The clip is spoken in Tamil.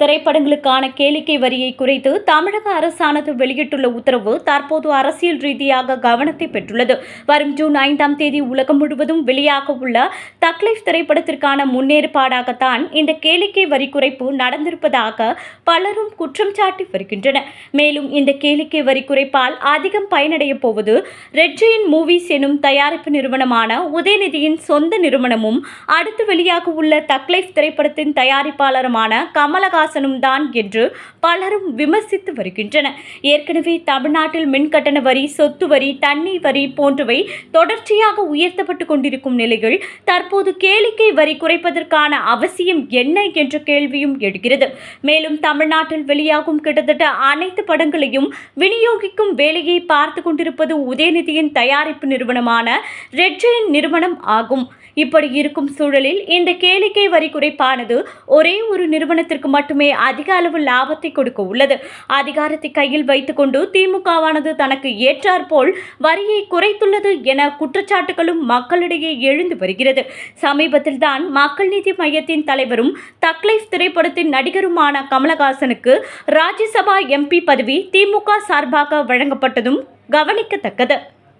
திரைப்படங்களுக்கான கேளிக்கை வரியை குறைத்து தமிழக அரசானது வெளியிட்டுள்ள உத்தரவு தற்போது அரசியல் ரீதியாக கவனத்தை பெற்றுள்ளது. வரும் ஜூன் ஐந்தாம் தேதி உலகம் முழுவதும் வெளியாக உள்ள தக்லைஃப் திரைப்படத்திற்கான முன்னேற்பாடாகத்தான் இந்த கேளிக்கை வரி குறைப்பு நடந்திருப்பதாக பலரும் குற்றம் சாட்டி வருகின்றனர். மேலும் இந்த கேளிக்கை வரி குறைப்பால் அதிகம் பயனடைய போவது ரெட்ஜெயின் மூவிஸ் எனும் தயாரிப்பு நிறுவனமான உதயநிதியின் சொந்த நிறுவனமும் அடுத்து வெளியாக உள்ள தக்லைஃப் திரைப்படத்தின் தயாரிப்பாளருமான கமலஹாசன் தான் என்று பலரும் விமர்சித்து வருகின்றனர் ஏற்கனவே தமிழ்நாட்டில் மின் கட்டண வரி சொத்து வரி தண்ணி வரி போன்றவை தொடர்ச்சியாக உயர்த்தப்பட்டு கொண்டிருக்கும் நிலையில் தற்போது கேளிக்கை வரி குறைப்பதற்கான அவசியம் என்ன என்ற கேள்வியும் எழுகிறது. மேலும் தமிழ்நாட்டில் வெளியாகும் கிட்டத்தட்ட அனைத்து படங்களையும் விநியோகிக்கும் வேலையை பார்த்து கொண்டிருப்பது உதயநிதியின் தயாரிப்பு நிறுவனமான ரெட்ஜெயின் நிறுவனம் ஆகும். இப்படி இருக்கும் சூழலில் இந்த கேளிக்கை வரி குறைப்பானது ஒரே ஒரு நிறுவனத்திற்கு மட்டுமே அதிக அளவு லாபத்தை கொடுக்க உள்ளது. அதிகாரத்தை கையில் வைத்துக்கொண்டு திமுகவானது தனக்கு ஏற்றாற்போல் வரியை குறைத்துள்ளது என குற்றச்சாட்டுகளும் மக்களிடையே எழுந்து வருகிறது. சமீபத்தில் தான் மக்கள் நீதி மையத்தின் தலைவரும் தக்லைஃப் திரைப்படத்தின் நடிகருமான கமலஹாசனுக்கு ராஜ்யசபா எம்பி பதவி திமுக சார்பாக வழங்கப்பட்டதும் கவனிக்கத்தக்கது.